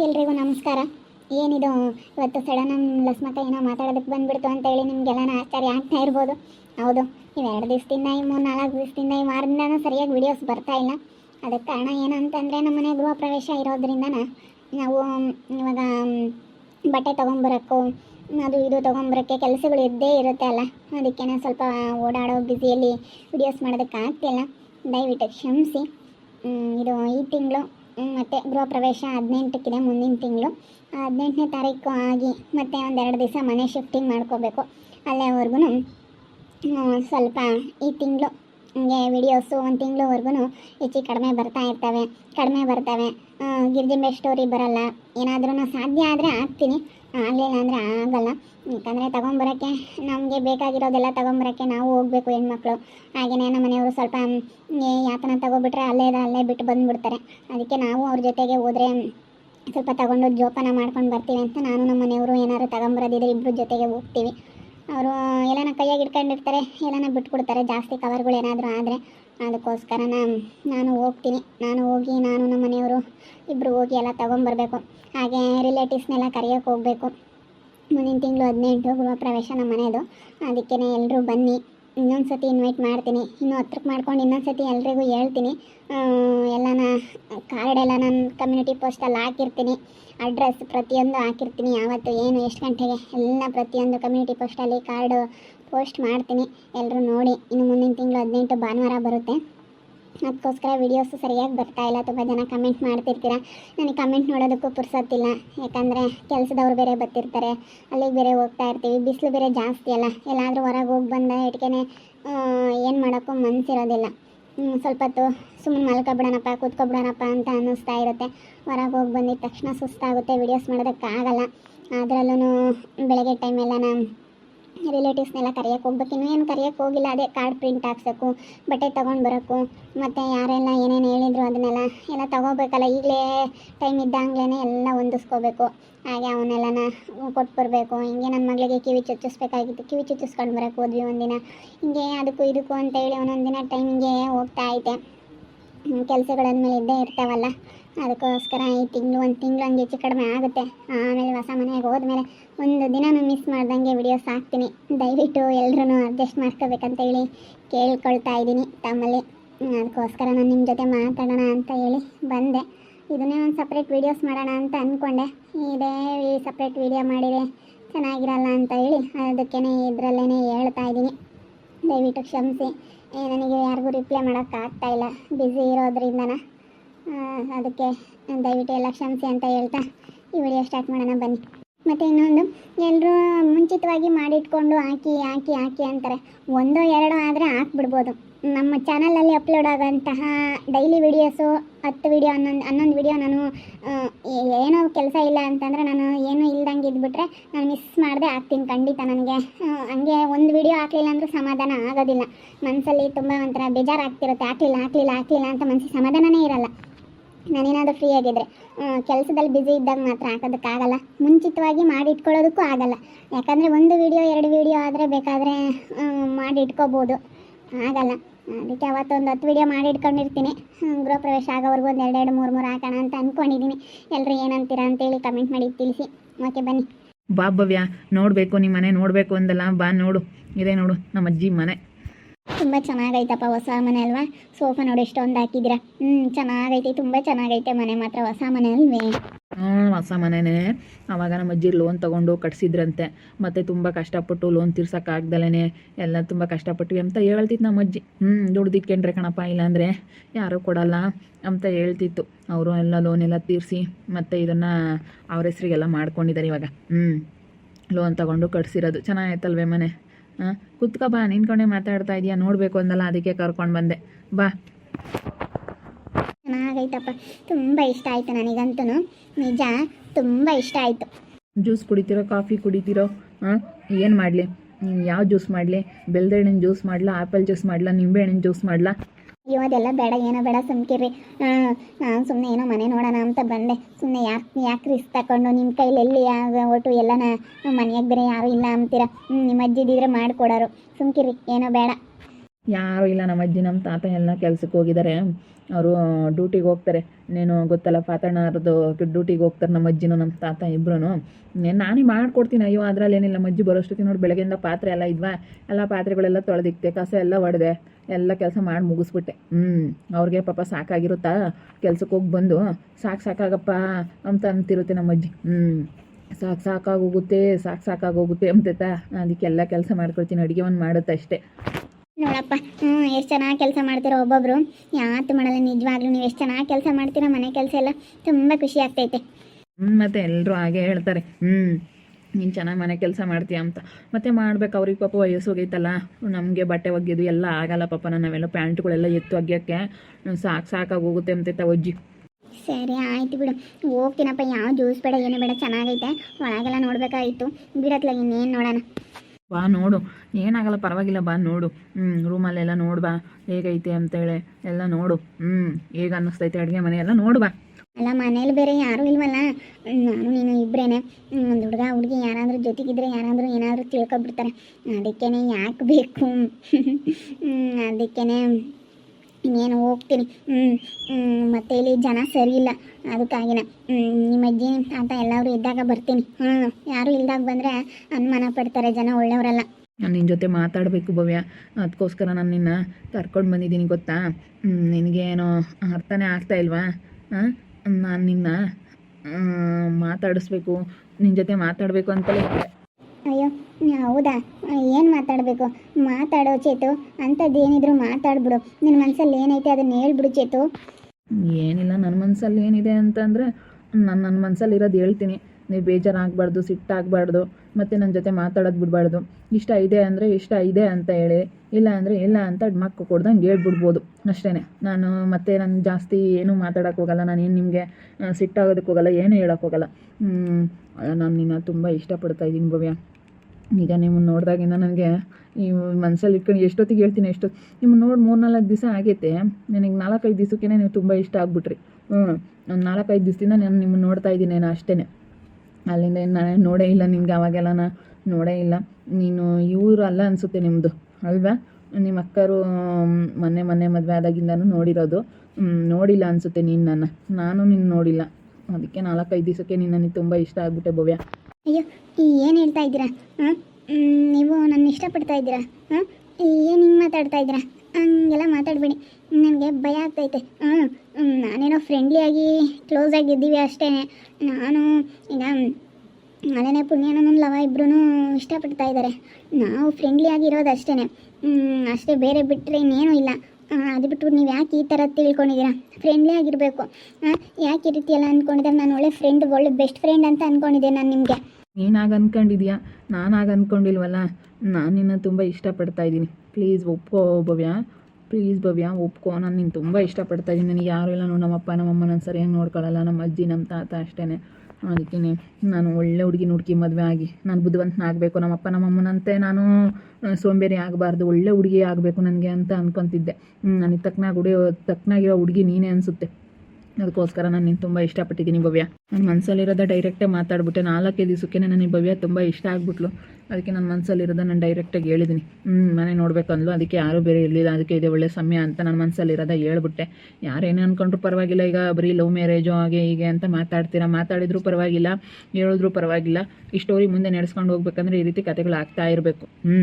ಎಲ್ರಿಗೂ ನಮಸ್ಕಾರ. ಏನಿದು, ಇವತ್ತು ಸಡನ್ ಲಸ್ಮಕ ಏನೋ ಮಾತಾಡೋದಕ್ಕೆ ಬಂದ್ಬಿಡ್ತು ಅಂತೇಳಿ ನಿಮಗೆಲ್ಲ ಆಶ್ಚರ್ಯ ಆಗ್ತಾ ಇರ್ಬೋದು. ಹೌದು, ಇವೆರಡು ದಿವಸದಿಂದ ಈ ಮೂರು ನಾಲ್ಕು ದಿವಸದಿಂದ ಈ ವಾರದಿಂದನೂ ಸರಿಯಾಗಿ ವಿಡಿಯೋಸ್ ಬರ್ತಾ ಇಲ್ಲ. ಅದಕ್ಕೆ ಕಾರಣ ಏನಂತಂದರೆ ನಮ್ಮನೆ ಗೃಹ ಪ್ರವೇಶ ಇರೋದ್ರಿಂದ ನಾವು ಇವಾಗ ಬಟ್ಟೆ ತೊಗೊಂಬರಕ್ಕೂ, ಅದು ಇದು ತೊಗೊಂಬರೋಕ್ಕೆ ಕೆಲಸಗಳು ಇದ್ದೇ ಇರುತ್ತೆ ಅಲ್ಲ. ಅದಕ್ಕೆ ಸ್ವಲ್ಪ ಓಡಾಡೋ ಬ್ಯುಸಿಯಲ್ಲಿ ವಿಡಿಯೋಸ್ ಮಾಡೋದಕ್ಕೆ ಆಗ್ತಿಲ್ಲ. ದಯವಿಟ್ಟು ಕ್ಷಮಿಸಿ. ಇದು ಈ ತಿಂಗಳು ಮತ್ತು ಗೃಹ ಪ್ರವೇಶ ಹದಿನೆಂಟಕ್ಕಿದೆ ಮುಂದಿನ ತಿಂಗಳು. ಹದಿನೆಂಟನೇ ತಾರೀಕು ಆಗಿ ಮತ್ತೆ ಒಂದೆರಡು ದಿವಸ ಮನೆ ಶಿಫ್ಟಿಂಗ್ ಮಾಡ್ಕೋಬೇಕು. ಅಲ್ಲೇವರೆಗೂ ಸ್ವಲ್ಪ ಈ ತಿಂಗಳು, ಹಂಗೆ ವಿಡಿಯೋಸು ಒಂದು ತಿಂಗಳವರೆಗೂ ಹೆಚ್ಚು ಕಡಿಮೆ ಬರ್ತಾ ಇರ್ತವೆ. ಕಡಿಮೆ ಬರ್ತವೆ. ಗಿರ್ಜಿಂಬೆ ಸ್ಟೋರಿ ಬರಲ್ಲ. ಏನಾದ್ರೂ ಸಾಧ್ಯ ಆದರೆ ಆಗ್ತೀನಿ ಆಗಲಿಲ್ಲ ಅಂದರೆ ಆಗಲ್ಲ ಯಾಕಂದರೆ ತೊಗೊಂಬರೋಕ್ಕೆ ನಮಗೆ ಬೇಕಾಗಿರೋದೆಲ್ಲ ತೊಗೊಂಬರೋಕ್ಕೆ ನಾವು ಹೋಗಬೇಕು ಹೆಣ್ಮಕ್ಳು. ಹಾಗೆಯೇ ನಮ್ಮ ಮನೆಯವರು ಸ್ವಲ್ಪ ಯಾತನ ತಗೋಬಿಟ್ರೆ ಅಲ್ಲೇ ಅಲ್ಲೇ ಬಿಟ್ಟು ಬಂದುಬಿಡ್ತಾರೆ. ಅದಕ್ಕೆ ನಾವು ಅವ್ರ ಜೊತೆಗೆ ಹೋದರೆ ಸ್ವಲ್ಪ ತಗೊಂಡು ಜೋಪಾನ ಮಾಡ್ಕೊಂಡು ಬರ್ತೀವಿ ಅಂತ ನಾನು ನಮ್ಮ ಮನೆಯವರು ಏನಾದ್ರು ತಗೊಂಬರೋದಿದ್ರೆ ಇಬ್ಬರು ಜೊತೆಗೆ ಹೋಗ್ತೀವಿ. ಅವರು ಎಲ್ಲನ ಕೈಯಾಗಿ ಇಟ್ಕೊಂಡಿರ್ತಾರೆ ಎಲ್ಲನ ಬಿಟ್ಬಿಡ್ತಾರೆ. ಜಾಸ್ತಿ ಕವರ್ಗಳು ಏನಾದರೂ ಆದರೆ ಅದಕ್ಕೋಸ್ಕರ ನಾನು ಹೋಗ್ತೀನಿ. ನಾನು ಹೋಗಿ ನಾನು ನಮ್ಮ ಮನೆಯವರು ಇಬ್ಬರು ಹೋಗಿ ಎಲ್ಲ ತೊಗೊಂಬರ್ಬೇಕು. ಹಾಗೆ ರಿಲೇಟಿವ್ಸ್ನೆಲ್ಲ ಕರೆಯೋಕೆ ಹೋಗಬೇಕು. ಮುಂದಿನ ತಿಂಗಳು ಹದಿನೆಂಟು ಗೃಹ ಪ್ರವೇಶ ನಮ್ಮ ಮನೆಯದು ಅದಕ್ಕೆ ಎಲ್ಲರೂ ಬನ್ನಿ. ಇನ್ನೊಂದು ಸತಿ ಇನ್ವೈಟ್ ಮಾಡ್ತೀನಿ. ಇನ್ನು ಹತ್ರಕ್ಕೆ ಮಾಡ್ಕೊಂಡು ಇನ್ನೊಂದು ಸತಿ ಎಲ್ರಿಗೂ ಹೇಳ್ತೀನಿ. ಎಲ್ಲನ ಕಾರ್ಡ್ ಎಲ್ಲ ನಾನು ಕಮ್ಯುನಿಟಿ ಪೋಸ್ಟಲ್ಲಿ ಹಾಕಿರ್ತೀನಿ. ಅಡ್ರೆಸ್ ಪ್ರತಿಯೊಂದು ಹಾಕಿರ್ತೀನಿ. ಯಾವತ್ತು, ಏನು, ಎಷ್ಟು ಗಂಟೆಗೆ, ಎಲ್ಲ ಪ್ರತಿಯೊಂದು ಕಮ್ಯುನಿಟಿ ಪೋಸ್ಟಲ್ಲಿ ಕಾರ್ಡು ಪೋಸ್ಟ್ ಮಾಡ್ತೀನಿ. ಎಲ್ಲರೂ ನೋಡಿ. ಇನ್ನು ಮುಂದಿನ ತಿಂಗಳು ಹದಿನೆಂಟು ಭಾನುವಾರ ಬರುತ್ತೆ. ಅದಕ್ಕೋಸ್ಕರ ವೀಡಿಯೋಸು ಸರಿಯಾಗಿ ಬರ್ತಾ ಇಲ್ಲ. ತುಂಬ ಜನ ಕಮೆಂಟ್ ಮಾಡ್ತಿರ್ತೀರ? ನನಗೆ ಕಮೆಂಟ್ ನೋಡೋದಕ್ಕೂ ಪುರ್ಸತ್ತಿಲ್ಲ. ಯಾಕಂದರೆ ಕೆಲಸದವ್ರು ಬೇರೆ ಬರ್ತಿರ್ತಾರೆ. ಅಲ್ಲಿಗೆ ಬೇರೆ ಹೋಗ್ತಾ ಇರ್ತೀವಿ. ಬಿಸಿಲು ಬೇರೆ ಜಾಸ್ತಿ ಅಲ್ಲ. ಎಲ್ಲಾದರೂ ಹೊರಗೆ ಹೋಗಿ ಬಂದ ಇಟ್ಕೆನೆ ಏನು ಮಾಡೋಕ್ಕೂ ಮನಸ್ಸಿರೋದಿಲ್ಲ ಸ್ವಲ್ಪ ಹೊತ್ತು ಸುಮ್ಮನೆ ಮಲ್ಕೊಬಿಡೋಣಪ್ಪ, ಕೂತ್ಕೊಬಿಡೋಣಪ್ಪ ಅಂತ ಅನ್ನಿಸ್ತಾ ಇರುತ್ತೆ. ಹೊರಗೆ ಹೋಗಿ ಬಂದಿದ್ದ ತಕ್ಷಣ ಸುಸ್ತಾಗುತ್ತೆ. ವೀಡಿಯೋಸ್ ಮಾಡೋದಕ್ಕಾಗಲ್ಲ. ಅದರಲ್ಲೂ ಬೆಳಗ್ಗೆ ಟೈಮೆಲ್ಲ ನಾನು ರಿಲೇಟಿವ್ಸ್ನೆಲ್ಲ ಕರೆಯೋಕ್ಕೆ ಹೋಗ್ಬೇಕು. ಇನ್ನೂ ಏನು ಕರೆಯೋಕ್ಕೆ ಹೋಗಿಲ್ಲ. ಅದೇ ಕಾರ್ಡ್ ಪ್ರಿಂಟ್ ಹಾಕ್ಸೋಕು, ಬಟ್ಟೆ ತೊಗೊಂಡು ಬರೋಕು, ಮತ್ತು ಯಾರೆಲ್ಲ ಏನೇನು ಹೇಳಿದ್ರು ಅದನ್ನೆಲ್ಲ ಎಲ್ಲ ತೊಗೋಬೇಕಲ್ಲ. ಈಗಲೇ ಟೈಮ್ ಇದ್ದಾಗಲೇ ಎಲ್ಲ ಹೊಂದಿಸ್ಕೋಬೇಕು. ಹಾಗೆ ಅವನ್ನೆಲ್ಲನ ಕೊಟ್ಟು ಬರಬೇಕು. ಹಿಂಗೆ ನನ್ನ ಮಗಳಿಗೆ ಕಿವಿ ಚುಚ್ಚಿಸ್ಬೇಕಾಗಿತ್ತು. ಕಿವಿ ಚುಚ್ಚಿಸ್ಕೊಂಡು ಬರೋಕೆ ಹೋದ್ವಿ ಒಂದಿನ. ಹಿಂಗೆ ಅದಕ್ಕೂ ಇದಕ್ಕೂ ಅಂತೇಳಿ ಒಂದೊಂದು ದಿನ ಟೈಮ್ ಹಿಂಗೆ ಹೋಗ್ತಾ ಐತೆ ಕೆಲಸಗಳಂದ್ಮೇಲೆ ಇದ್ದೇ ಇರ್ತಾವಲ್ಲ. ಅದಕ್ಕೋಸ್ಕರ ಈ ತಿಂಗಳು ಒಂದು ತಿಂಗಳು ಹಂಗೆ ಹೆಚ್ಚು ಕಡಿಮೆ ಆಗುತ್ತೆ. ಆಮೇಲೆ ಹೊಸ ಮನೆಗೆ ಹೋದ್ಮೇಲೆ ಒಂದು ದಿನನೂ ಮಿಸ್ ಮಾಡ್ದಂಗೆ ವಿಡಿಯೋಸ್ ಹಾಕ್ತೀನಿ. ದಯವಿಟ್ಟು ಎಲ್ಲರೂ ಅಡ್ಜಸ್ಟ್ ಮಾಡ್ಕೋಬೇಕಂತ ಹೇಳಿ ಕೇಳ್ಕೊಳ್ತಾ ಇದ್ದೀನಿ ತಮ್ಮಲ್ಲಿ. ಅದಕ್ಕೋಸ್ಕರ ನಾನು ನಿಮ್ಮ ಜೊತೆ ಮಾತಾಡೋಣ ಅಂತ ಹೇಳಿ ಬಂದೆ. ಇದನ್ನೇ ಒಂದು ಸಪ್ರೇಟ್ ವೀಡಿಯೋಸ್ ಮಾಡೋಣ ಅಂತ ಅಂದ್ಕೊಂಡೆ ಇದೇ ಸಪ್ರೇಟ್ ವೀಡಿಯೋ ಮಾಡಿದೆ ಚೆನ್ನಾಗಿರಲ್ಲ ಅಂತ ಹೇಳಿ ಅದಕ್ಕೇ ಇದರಲ್ಲೇ ಹೇಳ್ತಾ ಇದ್ದೀನಿ. ದಯವಿಟ್ಟು ಕ್ಷಮಿಸಿ. ನನಗೆ ಯಾರಿಗೂ ರಿಪ್ಲೈ ಮಾಡೋಕ್ಕಾಗ್ತಾಯಿಲ್ಲ ಬ್ಯುಸಿ ಇರೋದ್ರಿಂದನ? ಅದಕ್ಕೆ ದಯವಿಟ್ಟು ಎಲ್ಲ ಕ್ಷಮಿಸಿ ಅಂತ ಹೇಳ್ತಾ ಈ ವಿಡಿಯೋ ಸ್ಟಾರ್ಟ್ ಮಾಡೋಣ, ಬನ್ನಿ. ಮತ್ತು ಇನ್ನೊಂದು ಎಲ್ಲರೂ ಮುಂಚಿತವಾಗಿ ಮಾಡಿಟ್ಕೊಂಡು ಹಾಕಿ ಹಾಕಿ ಹಾಕಿ ಅಂತಾರೆ. ಒಂದೋ ಎರಡೋ ಆದರೆ ಹಾಕ್ಬಿಡ್ಬೋದು. ನಮ್ಮ ಚಾನಲಲ್ಲಿ ಅಪ್ಲೋಡ್ ಆಗೋಂತಹ ಡೈಲಿ ವಿಡಿಯೋಸು ಹತ್ತು ವಿಡಿಯೋ ಹನ್ನೊಂದು ಹನ್ನೊಂದು ವಿಡಿಯೋ ನಾನು ಏನೋ ಕೆಲಸ ಇಲ್ಲ ಅಂತಂದರೆ ನಾನು ಏನೂ ಇಲ್ದಂಗೆ ಇದ್ಬಿಟ್ರೆ ನಾನು ಮಿಸ್ ಮಾಡದೆ ಹಾಕ್ತೀನಿ ಖಂಡಿತ ನನಗೆ. ಹಂಗೆ ಒಂದು ವಿಡಿಯೋ ಹಾಕಲಿಲ್ಲ ಅಂದರೂ ಸಮಾಧಾನ ಆಗೋದಿಲ್ಲ. ಮನಸ್ಸಲ್ಲಿ ತುಂಬ ಒಂಥರ ಬೇಜಾರಾಗ್ತಿರುತ್ತೆ. ಹಾಕ್ಲಿಲ್ಲ ಹಾಕ್ಲಿಲ್ಲ ಹಾಕ್ಲಿಲ್ಲ ಅಂತ ಮನಸ್ಸಿಗೆ ಸಮಾಧಾನನೇ ಇರಲ್ಲ. ನಾನೇನಾದರೂ ಫ್ರೀ ಆಗಿದ್ದರೆ ಕೆಲಸದಲ್ಲಿ ಬ್ಯುಸಿ ಇದ್ದಾಗ ಮಾತ್ರ ಹಾಕೋದಕ್ಕಾಗಲ್ಲ. ಮುಂಚಿತವಾಗಿ ಮಾಡಿ ಇಟ್ಕೊಳ್ಳೋದಕ್ಕೂ ಆಗಲ್ಲ. ಯಾಕಂದರೆ ಒಂದು ವಿಡಿಯೋ ಎರಡು ವಿಡಿಯೋ ಆದರೆ ಬೇಕಾದರೆ ಮಾಡಿ ಇಟ್ಕೋಬೋದು. ಆಗಲ್ಲ. ಅದಕ್ಕೆ ಅವತ್ತೊಂದು ಹತ್ತು ವಿಡಿಯೋ ಮಾಡಿ ಇಟ್ಕೊಂಡಿರ್ತೀನಿ. ಗೃಹ ಪ್ರವೇಶ ಆಗೋವರೆಗೂ ಒಂದು ಎರಡೆರಡು ಮೂರು ಮೂರು ಹಾಕೋಣ ಅಂತ ಅಂದ್ಕೊಂಡಿದ್ದೀನಿ ಎಲ್ಲರೂ ಏನಂತೀರಾ ಅಂತೇಳಿ ಕಮೆಂಟ್ ಮಾಡಿ ತಿಳಿಸಿ. ಓಕೆ ಬನ್ನಿ. ಬಾ ಭವ್ಯ ನೋಡಬೇಕು ನಿಮ್ಮ ಮನೆ ನೋಡಬೇಕು ಅಂದಲ್ಲ, ಬಾ ನೋಡು. ಇದೇ ನೋಡು, ನಮ್ಮ ಅಜ್ಜಿ ಮನೆ. ತುಂಬ ಚೆನ್ನಾಗೈತಪ್ಪ ಹೊಸ ಮನೆ ಅಲ್ವಾ? ಸೋಫಾ ನೋಡಿ ಎಷ್ಟೊಂದು ಹಾಕಿದ್ದೀರಾ. ಹ್ಞೂ ಚೆನ್ನಾಗೈತೆ ತುಂಬ ಚೆನ್ನಾಗೈತೆ ಮನೆ ಮಾತ್ರ ಹೊಸ ಮನೆ ಅಲ್ವೇ? ಹ್ಮ್, ಹೊಸ ಮನೆನೇ. ಅವಾಗ ನಮ್ಮ ಅಜ್ಜಿ ಲೋನ್ ತಗೊಂಡು ಕಟ್ಸಿದ್ರಂತೆ. ಮತ್ತೆ ತುಂಬ ಕಷ್ಟಪಟ್ಟು ಲೋನ್ ತೀರ್ಸೋಕ್ಕಾಗ್ದಲೇ ಎಲ್ಲ ತುಂಬ ಕಷ್ಟಪಟ್ವಿ ಅಂತ ಹೇಳ್ತಿತ್ತು ನಮ್ಮ ಅಜ್ಜಿ. ಹ್ಞೂ ದುಡ್ದಿಟ್ಕೊಂಡ್ರೆ ಕಣಪ್ಪ ಇಲ್ಲಾಂದರೆ ಯಾರೂ ಕೊಡಲ್ಲ ಅಂತ ಹೇಳ್ತಿತ್ತು. ಅವರು ಎಲ್ಲ ಲೋನ್ ಎಲ್ಲ ತೀರಿಸಿ ಮತ್ತು ಇದನ್ನು ಅವ್ರ ಹೆಸ್ರಿಗೆಲ್ಲ ಮಾಡ್ಕೊಂಡಿದ್ದಾರೆ ಇವಾಗ. ಹ್ಞೂ ಲೋನ್ ತಗೊಂಡು ಕಟ್ಸಿರೋದು. ಚೆನ್ನಾಗೈತಲ್ವೇ ಮನೆ? ಹಾಂ ಕುತ್ಕೋ ಬಾ ನಿನ್ಕೊಂಡೆ ಮಾತಾಡ್ತಾ ಇದೀಯಾ? ನೋಡ್ಬೇಕು ಅಂದಲ್ಲ ಅದಕ್ಕೆ ಕರ್ಕೊಂಡು ಬಂದೆ. ಬಾ. ಚೆನ್ನಾಗೈತಪ್ಪ. ತುಂಬ ಇಷ್ಟ ಆಯಿತು ನನಗಂತೂ. ನಿಜ ತುಂಬ ಇಷ್ಟ ಆಯ್ತು. ಜ್ಯೂಸ್ ಕುಡಿತಿರೋ ಕಾಫಿ ಕುಡಿತೀರೋ ಹಾಂ ಏನು ಮಾಡಲಿ? ಯಾವ ಜ್ಯೂಸ್ ಮಾಡಲಿ? ಬೆಲ್ದಹಣ್ಣಿನ ಜ್ಯೂಸ್ ಮಾಡಲಾ? ಆ್ಯಪಲ್ ಜ್ಯೂಸ್ ಮಾಡಲಾ? ನಿಂಬೆಹಣ್ಣಿನ ಜ್ಯೂಸ್ ಮಾಡಲಾ? ಅಯ್ಯೋ, ಅದೆಲ್ಲ ಬೇಡ, ಏನೋ ಬೇಡ ಸುಮ್ಕಿರಿ ನಾನು ಸುಮ್ಮನೆ ಏನೋ ಮನೆ ನೋಡೋಣ ಅಂತ ಬಂದೆ. ಸುಮ್ಮನೆ ಯಾಕೆ ಯಾಕೆ ರಿಸ್ಕ್ ತಗೊಂಡು ನಿಮ್ಮ ಕೈಲಿ ಎಲ್ಲಿ ಆಗ ಒಟ್ಟು ಎಲ್ಲನ ಮನೆಯಾಗ ಬೇರೆ ಯಾರೂ ಇಲ್ಲ ಅಂತೀರ? ನಿಮ್ಮ ಅಜ್ಜಿದಿದ್ರೆ ಮಾಡಿಕೊಡೋರು. ಸುಮ್ಕಿರಿ ಏನೋ ಬೇಡ. ಯಾರೂ ಇಲ್ಲ, ನಮ್ಮ ಅಜ್ಜಿ, ನಮ್ಮ ತಾತ ಎಲ್ಲ ಕೆಲ್ಸಕ್ಕೆ ಹೋಗಿದ್ದಾರೆ ಅವರು ಡ್ಯೂಟಿಗೆ ಹೋಗ್ತಾರೆ. ನೀನು ಗೊತ್ತಲ್ಲ, ಪಾತಣ್ಣರದು ಡ್ಯೂಟಿಗೆ ಹೋಗ್ತಾರೆ ನಮ್ಮ ಅಜ್ಜಿನೂ, ನಮ್ಮ ತಾತ ಇಬ್ಬರೂ ನಾನೇ ಮಾಡ್ಕೊಡ್ತೀನಿ, ಅಯ್ಯೋ, ಅದ್ರಲ್ಲಿ ಏನಿಲ್ಲ. ನಮ್ಮ ಅಜ್ಜಿ ಬರೋಷ್ಟೊತ್ತಿಗೆ ನೋಡಿ, ಬೆಳಗ್ಗೆಯಿಂದ ಪಾತ್ರೆ ಎಲ್ಲ ಇದ್ವಾ? ಎಲ್ಲ ಪಾತ್ರೆಗಳೆಲ್ಲ ತೊಳೆದಿಕ್ತೆ, ಕಸ ಎಲ್ಲ ಹೊಡೆದೆ ಎಲ್ಲ ಕೆಲಸ ಮಾಡಿ ಮುಗಿಸ್ಬಿಟ್ಟೆ. ಹ್ಞೂ ಅವ್ರಿಗೆ ಪಾಪ ಸಾಕಾಗಿರುತ್ತಾ? ಕೆಲ್ಸಕ್ಕೆ ಹೋಗಿ ಬಂದು, ಸಾಕು ಸಾಕಾಗಪ್ಪ ಅಂತ ಅಂತಿರುತ್ತೆ ನಮ್ಮ ಅಜ್ಜಿ. ಹ್ಞೂ ಸಾಕು ಸಾಕಾಗೋಗುತ್ತೆ ಸಾಕು ಸಾಕಾಗೋಗುತ್ತೆ ಅಂತೈತಾ ಅದಕ್ಕೆಲ್ಲ ಕೆಲಸ ಮಾಡ್ಕೊಡ್ತೀನಿ, ಅಡುಗೆ ಒಂದು ಮಾಡುತ್ತೆ ಅಷ್ಟೇ ನೋಡಪ್ಪ ಹ್ಞೂ ಎಷ್ಟು ಚೆನ್ನಾಗಿ ಕೆಲಸ ಮಾಡ್ತೀರಾ ಒಬ್ಬೊಬ್ರು. ಯಾತು ಮಾಡಲ್ಲ ನಿಜವಾಗ್ಲೂ ನೀವು ಎಷ್ಟು ಚೆನ್ನಾಗಿ ಕೆಲಸ ಮಾಡ್ತೀರಾ ಮನೆ ಕೆಲಸ ಎಲ್ಲ ತುಂಬ ಖುಷಿ ಆಗ್ತೈತೆ. ಹ್ಞೂ ಮತ್ತು ಎಲ್ಲರೂ ಹಾಗೆ ಹೇಳ್ತಾರೆ. ಹ್ಞೂ ನೀನು ಚೆನ್ನಾಗಿ ಮನೆ ಕೆಲಸ ಮಾಡ್ತೀಯ ಅಂತ. ಮತ್ತೆ ಮಾಡ್ಬೇಕು ಅವ್ರಿಗೆ ಪಾಪ ವಯಸ್ಸು ಹೋಗೈತಲ್ಲ. ನಮಗೆ ಬಟ್ಟೆ ಒಗ್ಗಿದ್ದು ಎಲ್ಲ ಆಗಲ್ಲ ಪಾಪ ನಾವೆಲ್ಲ ಪ್ಯಾಂಟ್ಗಳೆಲ್ಲ ಎತ್ತು ಒಗ್ಯೋಕ್ಕೆ. ಸಾಕು ಸಾಕಾಗಿ ಹೋಗುತ್ತೆ ಅಂತ ಅಜ್ಜಿ ಸರಿ ಆಯ್ತು ಬಿಡು. ಹೋಗ್ತೀನಪ್ಪ ಯಾವ ಜ್ಯೂಸ್ ಬೇಡ ಏನು ಬೇಡ ಚೆನ್ನಾಗೈತೆ. ಒಳಗೆಲ್ಲ ನೋಡಬೇಕಾಗಿತ್ತು ಬಿಡತ್ಲ ಇನ್ನೇನು ನೋಡೋಣ? ಬಾ ನೋಡು. ಏನಾಗಲ್ಲ ಪರವಾಗಿಲ್ಲ ಬಾ ನೋಡು. ಹ್ಞೂ ರೂಮಲ್ಲೆಲ್ಲ ನೋಡು ಬಾ. ಹೇಗೈತೆ ಅಂತೇಳಿ ಎಲ್ಲ ನೋಡು. ಹ್ಞೂ ಹೇಗೆ ಅನ್ನಿಸ್ತೈತೆ ಅಡುಗೆ ಮನೆ ಎಲ್ಲ ನೋಡು ಬಾ. ಅಲ್ಲ, ಮನೇಲಿ ಬೇರೆ ಯಾರೂ ಇಲ್ವಲ್ಲ? ನಾನು, ನೀನು ಇಬ್ಬರೇನೆ ಒಂದು ಹುಡುಗ, ಹುಡುಗಿ ಯಾರಾದರೂ ಜೊತೆಗಿದ್ರೆ ಯಾರಾದರೂ ಏನಾದರೂ ತಿಳ್ಕೊಬಿಡ್ತಾರೆ. ಅದಕ್ಕೇ ಯಾಕೆ ಬೇಕು? ಅದಕ್ಕೇ ಇನ್ನೇನು ಹೋಗ್ತೀನಿ. ಮತ್ತೆ ಇಲ್ಲಿ ಜನ ಸರಿ ಇಲ್ಲ. ಅದಕ್ಕಾಗಿನ ನಿಮ್ಮ ಅಜ್ಜಿ ತಾತ ಎಲ್ಲರೂ ಇದ್ದಾಗ ಬರ್ತೀನಿ. ಹ್ಞೂ ಯಾರು ಇಲ್ದಾಗ ಬಂದರೆ ಅನುಮಾನ ಪಡ್ತಾರೆ ಜನ ಒಳ್ಳೆಯವರಲ್ಲ. ನಾನು ನಿನ್ನ ಜೊತೆ ಮಾತಾಡಬೇಕು ಭವ್ಯ. ಅದಕ್ಕೋಸ್ಕರ ನಾನು ನಿನ್ನ ಕರ್ಕೊಂಡು ಬಂದಿದ್ದೀನಿ ಗೊತ್ತಾ? ನಿನಗೇನೋ ಅರ್ಥನೇ ಆಗ್ತಾ ಇಲ್ವಾ? ನಾನು ನಿನ್ನ ಮಾತಾಡಿಸ್ಬೇಕು. ನಿನ್ನ ಜೊತೆ ಮಾತಾಡಬೇಕು ಅಂತಲೇ ಅಯ್ಯೋ, ಹೌದಾ? ಏನು ಮಾತಾಡಬೇಕು? ಮಾತಾಡೋ ಚೇತು ಅಂಥದ್ದು ಏನಿದ್ರು ಮಾತಾಡ್ಬಿಡು. ನಿನ್ನ ಮನಸ್ಸಲ್ಲಿ ಏನೈತೆ ಅದನ್ನ ಹೇಳ್ಬಿಡು ಚೇತು. ಏನಿಲ್ಲ ನನ್ನ ಮನಸ್ಸಲ್ಲಿ ಏನಿದೆ ಅಂತಂದರೆ, ನಾನು ನನ್ನ ಮನಸ್ಸಲ್ಲಿ ಇರೋದು ಹೇಳ್ತೀನಿ. ನೀವು ಬೇಜಾರಾಗಬಾರ್ದು, ಸಿಟ್ಟಾಗಬಾರ್ದು, ಮತ್ತು ನನ್ನ ಜೊತೆ ಮಾತಾಡೋದು ಬಿಡಬಾರ್ದು. ಇಷ್ಟ ಇದೆ ಅಂದರೆ ಇಷ್ಟ ಇದೆ ಅಂತ ಹೇಳಿ, ಇಲ್ಲ ಅಂದರೆ ಇಲ್ಲ ಅಂತ ಮಕ್ಕು ಕೊಡ್ದಂಗೆ ಹೇಳ್ಬಿಡ್ಬೋದು. ಅಷ್ಟೇ ನಾನು ಮತ್ತೆ ನಾನು ಜಾಸ್ತಿ ಏನೂ ಮಾತಾಡೋಕೆ ಹೋಗಲ್ಲ, ನಾನು ಏನು ನಿಮಗೆ ಸಿಟ್ಟಾಗೋದಕ್ಕೆ ಹೋಗಲ್ಲ, ಏನೂ ಹೇಳೋಕೆ ಹೋಗಲ್ಲ. ನಾನು ನಿನ್ನ ತುಂಬ ಇಷ್ಟಪಡ್ತಾ ಇದ್ದೀನಿ ಭವ್ಯ. ಈಗ ನಿಮ್ಮನ್ನು ನೋಡಿದಾಗಿಂದ ನನಗೆ ಈ ಮನಸ್ಸಲ್ಲಿ ಇಟ್ಕೊಂಡು ಎಷ್ಟೊತ್ತಿಗೆ ಹೇಳ್ತೀನಿ ಎಷ್ಟು ನಿಮ್ಮ ನೋಡಿ ಮೂರು ನಾಲ್ಕು ದಿವಸ ಆಗೈತೆ, ನನಗೆ ನಾಲ್ಕೈದು ದಿವಸಕ್ಕೆ ನೀವು ತುಂಬ ಇಷ್ಟ ಆಗ್ಬಿಟ್ರಿ. ಹ್ಞೂ ಒಂದು ನಾಲ್ಕೈದು ದಿವಸದಿಂದ ನಾನು ನಿಮ್ಮನ್ನು ನೋಡ್ತಾ ಇದ್ದೀನಿ ನಾನು ಅಷ್ಟೇ ಅಲ್ಲಿಂದ ಏನು ನಾನು ನೋಡೇ ಇಲ್ಲ ನಿಮ್ಗೆ ಅವಾಗೆಲ್ಲ ನಾ ನೋಡೇ ಇಲ್ಲ. ನೀನು ಇವರು ಅಲ್ಲ ಅನಿಸುತ್ತೆ ನಿಮ್ಮದು ಅಲ್ವಾ? ನಿಮ್ಮ ಅಕ್ಕರು ಮೊನ್ನೆ ಮೊನ್ನೆ ಮದುವೆ ಆದಾಗಿಂದನೂ ನೋಡಿರೋದು. ನೋಡಿಲ್ಲ ಅನಿಸುತ್ತೆ ನೀನು ನನ್ನ. ನಾನು ನಿನ್ನ ನೋಡಿಲ್ಲ. ಅದಕ್ಕೆ ನಾಲ್ಕೈದು ದಿವಸಕ್ಕೆ ನೀನು ನನಗೆ ತುಂಬ ಇಷ್ಟ ಆಗ್ಬಿಟ್ಟೆ ಭವ್ಯ. ಅಯ್ಯೋ ಏನು ಹೇಳ್ತಾ ಇದ್ದೀರಾ? ನೀವು ನನ್ನ ಇಷ್ಟಪಡ್ತಾ ಇದ್ದೀರಾ? ಏನು ಹಿಂಗೆ ಮಾತಾಡ್ತಾ ಇದ್ದೀರಾ? ಹಂಗೆಲ್ಲ ಮಾತಾಡಬೇಡಿ. ನನಗೆ ಭಯ ಆಗ್ತೈತೆ. ಹ್ಞೂ ನಾನೇನೋ ಫ್ರೆಂಡ್ಲಿಯಾಗಿ ಕ್ಲೋಸ್ ಆಗಿದ್ದೀವಿ ಅಷ್ಟೇ. ನಾನು ಈಗ ಅದೇನೇ ಪುಣ್ಯನ ನನ್ನ ಲವ ಇಬ್ಬರೂ ಇಷ್ಟಪಡ್ತಾ ಇದ್ದಾರೆ ನಾವು ಫ್ರೆಂಡ್ಲಿ ಆಗಿರೋದು ಅಷ್ಟೇ ಅಷ್ಟೇ ಬೇರೆ ಬಿಟ್ಟರೆ ಇನ್ನೇನೂ ಇಲ್ಲ. ಅದು ಬಿಟ್ಟು ನೀವು ಯಾಕೆ ಈ ಥರ ತಿಳ್ಕೊಂಡಿದ್ದೀರಾ? ಫ್ರೆಂಡ್ಲಿ ಆಗಿರಬೇಕು. ಯಾಕೆ ಈ ರೀತಿ ಅಂದ್ಕೊಂಡಿದ್ದಾರೆ ನಾನು ಒಳ್ಳೆ ಫ್ರೆಂಡ್ ಒಳ್ಳೆ ಬೆಸ್ಟ್ ಫ್ರೆಂಡ್ ಅಂತ ಅಂದ್ಕೊಂಡಿದ್ದೆ ನಾನು ನಿಮಗೆ. ನೀನಾಗ ಅಂದ್ಕೊಂಡಿದ್ಯಾ ನಾನಾಗ ಅಂದ್ಕೊಂಡಿಲ್ವಲ್ಲ ನಾನು ನಿನ್ನ ತುಂಬ ಇಷ್ಟಪಡ್ತಾ ಇದ್ದೀನಿ. ಪ್ಲೀಸ್ ಒಪ್ಕೋ ಭವ್ಯ. ಪ್ಲೀಸ್ ಭವ್ಯ, ಒಪ್ಕೋ. ನಾನು ನಿನ್ನ ತುಂಬ ಇಷ್ಟಪಡ್ತಾ ಇದ್ದೀನಿ. ನನಗೆ ಯಾರೂ ಇಲ್ಲ ನೋಡಿ. ನಮ್ಮಪ್ಪ ನಮ್ಮಮ್ಮ ನಾನು ಸರಿಯಾಗಿ ನೋಡ್ಕೊಳ್ಳಲ್ಲ ನಮ್ಮ ಅಜ್ಜಿ, ನಮ್ಮ ತಾತ ಅಷ್ಟೇ ಅದಕ್ಕೆ ನಾನು ಒಳ್ಳೆ ಹುಡುಗಿ ಹುಡುಕಿ ಮದುವೆ ಆಗಿ. ನಾನು ಬುದ್ಧಿವಂತನಾಗಬೇಕು ನಮ್ಮಪ್ಪ, ನಮ್ಮಮ್ಮನಂತೆ ನಾನು ಸೋಂಬೇರಿ ಆಗಬಾರ್ದು. ಒಳ್ಳೆ ಹುಡುಗಿ ಆಗಬೇಕು ನನಗೆ ಅಂತ ಅಂದ್ಕೊತಿದ್ದೆ ನನಗೆ ತಕ್ಕನಾಗಿ ಹುಡಿ ತಕ್ಕನಾಗಿರೋ ಹುಡುಗಿ ನೀನೇ ಅನಿಸುತ್ತೆ. ಅದಕ್ಕೋಸ್ಕರ ನಾನು ನಿನ್ನ ತುಂಬ ಇಷ್ಟಪಟ್ಟಿದ್ದೀನಿ ಭವ್ಯ. ನನ್ನ ಮನಸ್ಸಲ್ಲಿರೋದ ಡೈರೆಕ್ಟೇ ಮಾತಾಡ್ಬಿಟ್ಟೆ ನಾಲ್ಕೇ ದಿವಸಕ್ಕೆ ನನಗೆ ಭವ್ಯ ತುಂಬ ಇಷ್ಟ ಆಗ್ಬಿಟ್ಲು. ಅದಕ್ಕೆ ನನ್ನ ಮನಸ್ಸಲ್ಲಿರೋದ ನಾನು ಡೈರೆಕ್ಟಾಗಿ ಹೇಳಿದ್ದೀನಿ ಹ್ಞೂ ಮನೆ ನೋಡ್ಬೇಕಂದ್ಲು. ಅದಕ್ಕೆ ಯಾರೂ ಬೇರೆ ಇರಲಿಲ್ಲ. ಅದಕ್ಕೆ ಇದೆ ಒಳ್ಳೆ ಸಮಯ ಅಂತ ನನ್ನ ಮನಸ್ಸಲ್ಲಿರೋದ ಹೇಳ್ಬಿಟ್ಟೆ. ಯಾರೇನೇ ಅಂದ್ಕೊಂಡ್ರು ಪರವಾಗಿಲ್ಲ. ಈಗ ಬರೀ ಲವ್ ಮ್ಯಾರೇಜು ಹಾಗೆ ಹೀಗೆ ಅಂತ ಮಾತಾಡ್ತೀರಾ? ಮಾತಾಡಿದ್ರು ಪರವಾಗಿಲ್ಲ. ಹೇಳಿದ್ರು ಪರವಾಗಿಲ್ಲ. ಈ ಸ್ಟೋರಿ ಮುಂದೆ ನಡೆಸ್ಕೊಂಡು ಹೋಗ್ಬೇಕಂದ್ರೆ ಈ ರೀತಿ ಕತೆಗಳು ಆಗ್ತಾ ಇರಬೇಕು. ಹ್ಞೂ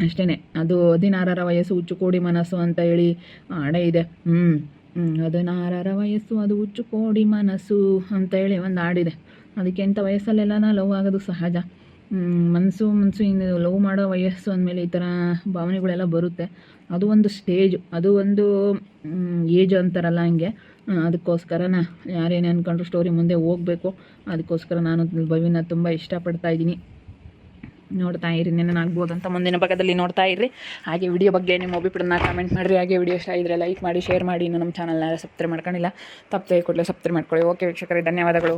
ಅಷ್ಟೇ ಅದು ಹದಿನಾರರ ವಯಸ್ಸು ಹುಚ್ಚು ಕೋಡಿ ಮನಸ್ಸು ಅಂತ ಹೇಳಿ ಹಣೆ ಇದೆ. ಹ್ಞೂ ಹ್ಞೂ ನಾರರ ವಯಸ್ಸು, ಅದು ಹುಚ್ಚು ಕೋಡಿ ಮನಸ್ಸು ಅಂತ ಹೇಳಿ ಒಂದು ಹಾಡಿದೆ. ಅದಕ್ಕೆ ಎಂಥ ವಯಸ್ಸಲ್ಲೆಲ್ಲ ಲವ್ ಆಗೋದು ಸಹಜ. ಮನಸ್ಸು ಮನಸ್ಸು ಇನ್ನು ಲವ್ ಮಾಡೋ ವಯಸ್ಸು ಅಂದಮೇಲೆ ಈ ಥರ ಭಾವನೆಗಳೆಲ್ಲ ಬರುತ್ತೆ. ಅದು ಒಂದು ಸ್ಟೇಜ್, ಅದು ಒಂದು ಏಜ್ ಅಂತಾರಲ್ಲ ಹಂಗೆ. ಅದಕ್ಕೋಸ್ಕರ ಅದಕ್ಕೋಸ್ಕರನ ಯಾರೇನೇ ಅಂದ್ಕೊಂಡ್ರು ಸ್ಟೋರಿ ಮುಂದೆ ಹೋಗಬೇಕು. ಅದಕ್ಕೋಸ್ಕರ ನಾನು ಭವಿನ ತುಂಬ ಇಷ್ಟಪಡ್ತಾ ಇದ್ದೀನಿ. ನೋಡ್ತಾ ಇರಿ ಆಗ್ಬೋದು ಅಂತ ಮುಂದಿನ ಭಾಗದಲ್ಲಿ ನೋಡ್ತಾ ಇರ್ರಿ. ಹಾಗೆ ವಿಡಿಯೋ ಬಗ್ಗೆ ನಿಮ್ಮ ಅಭಿಪ್ರಾಯನ ಕಾಮೆಂಟ್ ಮಾಡಿರಿ. ಹಾಗೆ ವಿಡಿಯೋ ಇಷ್ಟ ಇದ್ರೆ ಲೈಕ್ ಮಾಡಿ ಶೇರ್ ಮಾಡಿ. ಇನ್ನು ನಮ್ಮ ಚಾನಲ್ನ ಸಬ್ಸ್ಕ್ರೈಬ್ ಮಾಡ್ಕೊಂಡಿಲ್ಲ, ತಪ್ಪದೆ ಕೂಡಲೇ ಸಬ್ಸ್ಕ್ರೈಬ್ ಮಾಡ್ಕೊಳ್ಳಿ. ಓಕೆ ವೀಕ್ಷಕರೇ, ಧನ್ಯವಾದಗಳು.